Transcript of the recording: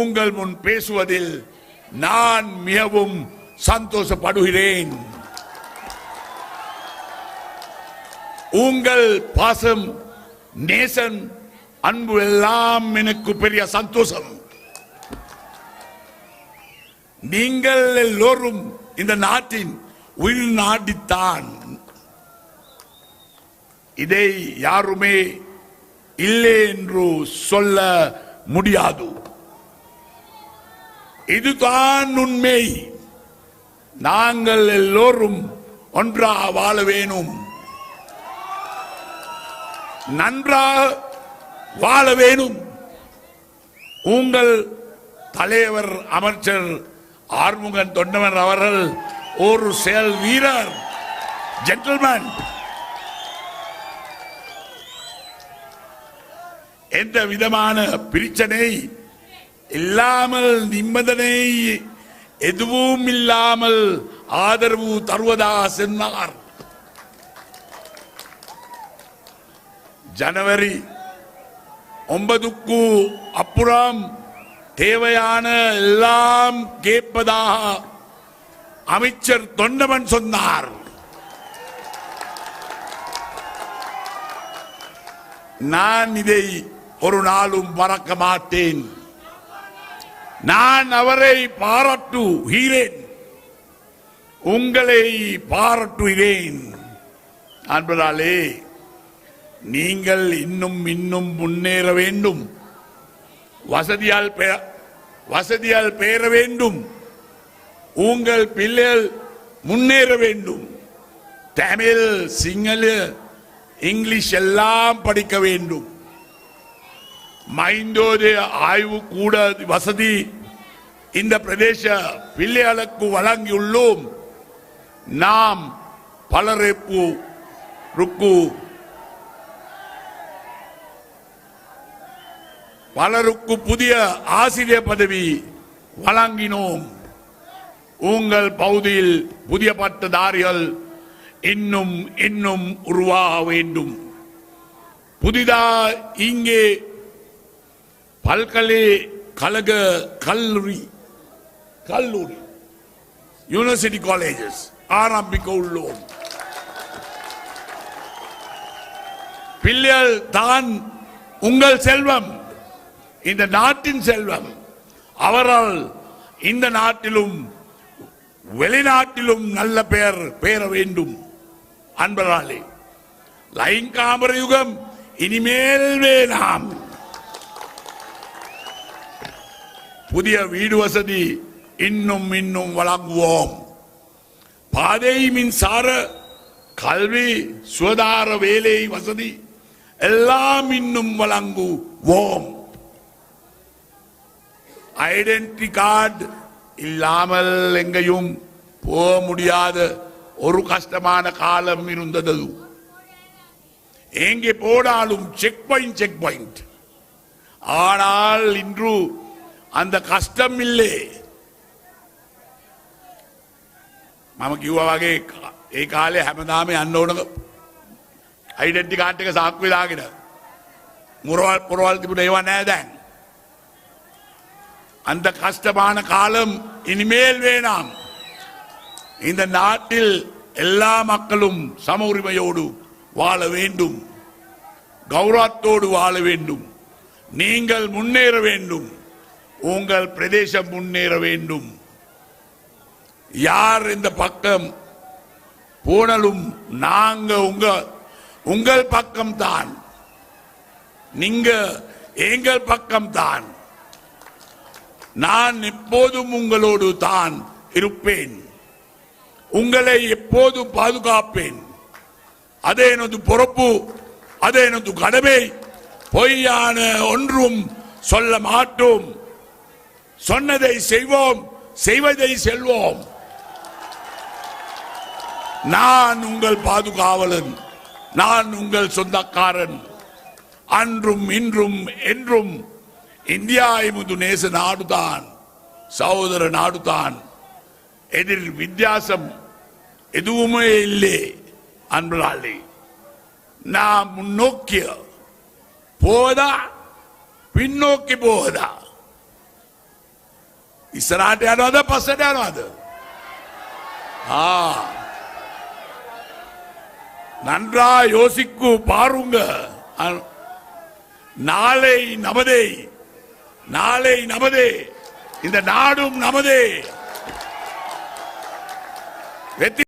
உங்கள் முன் பேசுவதில் நான் மிகவும் சந்தோஷப்படுகிறேன். உங்கள் பாசம் நேசன் அன்பு எல்லாம் எனக்கு பெரிய சந்தோஷம். நீங்கள் எல்லோரும் இந்த நாட்டின் உயிர் நாடித்தான். இதை யாருமே இல்லை என்று சொல்ல முடியாது. இதுதான் உண்மை நாங்கள் எல்லோரும் ஒன்றாக வாழ வேணும். நன்றாக வாழ வேணும். உங்கள் தலைவர் அமைச்சர் ஆறுமுகன் தொண்டவன் அவர்கள் ஒரு செயல் வீரர். ஜென்டில்மேன் எந்த விதமான பிரச்சனை இல்லாமல் நிம்மதனை எதுவும் இல்லாமல் ஆதரவு தருவதாக சொன்னார். ஜனவரி ஒன்பதுக்கு அப்புறம் தேவையான எல்லாம் கேட்பதாக அமைச்சர் தொண்டமன் சொன்னார். நான் இதை ஒரு நாளும் மறக்க மாட்டேன். நான் அவரை பாராட்டுகிறேன். உங்களை பாராட்டுகிறேன். அன்பதாலே நீங்கள் இன்னும் இன்னும் முன்னேற வேண்டும். வசதியால் வசதியால் பெயர வேண்டும். உங்கள் பிள்ளைகள் முன்னேற வேண்டும். தமிழ் சிங்கள இங்கிலீஷ் எல்லாம் படிக்க வேண்டும். மைந்தோதே ஆய்வு கூட வசதி இந்த பிரதேச பிள்ளைகளுக்கு வழங்கியுள்ளோம். நாம் பலரைப்பு ருக்கு பலருக்கு புதிய ஆசிரியர் பதவி வழங்கினோம். உங்கள் பகுதியில் புதிய பட்டதாரிகள் இன்னும் இன்னும் உருவாக வேண்டும். புதிதா இங்கே பல்கலைக்கழக கல்லூரி கல்லூரி யூனிவர்சிட்டி காலேஜஸ் ஆரம்பிக்க உள்ளோம். பிள்ளைகள் தான் உங்கள் செல்வம் இந்த நாட்டின் செல்வம். அவரால் இந்த நாட்டிலும் வெளிநாட்டிலும் நல்ல பெயர் பெயர வேண்டும். அன்பராலே லைங்காமர யுகம் இனிமேல் வேணாம். புதிய வீடு வசதி இன்னும் இன்னும் வழங்குவோம். பாதை மின்சார கல்வி சுகாதார வேலை வசதி எல்லாம் இன்னும் வழங்குவோம். ஐடென்டி கார்டு இல்லாமல் எங்கேயும் போக முடியாத ஒரு கஷ்டமான காலம் இருந்தது. எங்கே போனாலும் செக் பாயிண்ட் செக் பாயிண்ட் ஆனால் இன்று அந்த கஷ்டம் இல்லை මම කිව්වා වගේ ඒ කාලේ හැමදාම යන්න ඕන අයිඩෙන්ටි කාඩ් එක සාක්කු වෙලාගෙන මුරවල් පුරවල් තිබුණ ඒවා නෑ දැන් அந்த கஷ்டமான காலம் இனிமேல் வேணாம் இந்த நாட்டில் எல்லா மக்களும் சம உரிமையோடு வாழ வேண்டும் கௌரவத்தோடு வாழ வேண்டும் நீங்கள் முன்னேற வேண்டும் உங்கள் பிரதேசம் முன்னேற வேண்டும். யார் இந்த பக்கம் போனலும் நாங்க உங்க உங்கள் பக்கம் தான் நீங்க எங்கள் பக்கம் தான் நான் எப்போதும் உங்களோடு தான் இருப்பேன். உங்களை எப்போதும் பாதுகாப்பேன். அதே எனது பொறுப்பு அதே எனது கடமை பொய்யான ஒன்றும் சொல்ல மாட்டோம். சொன்னதை செய்வோம் செய்வதை செல்வோம். நான் உங்கள் பாதுகாவலன் நான் உங்கள் சொந்தக்காரன். அன்றும் இன்றும் என்றும் இந்தியா இமுது நேச நாடுதான் சகோதர நாடுதான். எதிர் வித்தியாசம் எதுவுமே இல்லை அன்பர்களே. நான் முன்னோக்கிய போதா பின்னோக்கி போவதா ඉස්සරහට යනවද පස්සට යනවද? ஆ நன்றா யோசிக்கு பாருங்க அ- நாளை நமதே நாளை நமதே இந்த நாடும் நமதே வெற்றி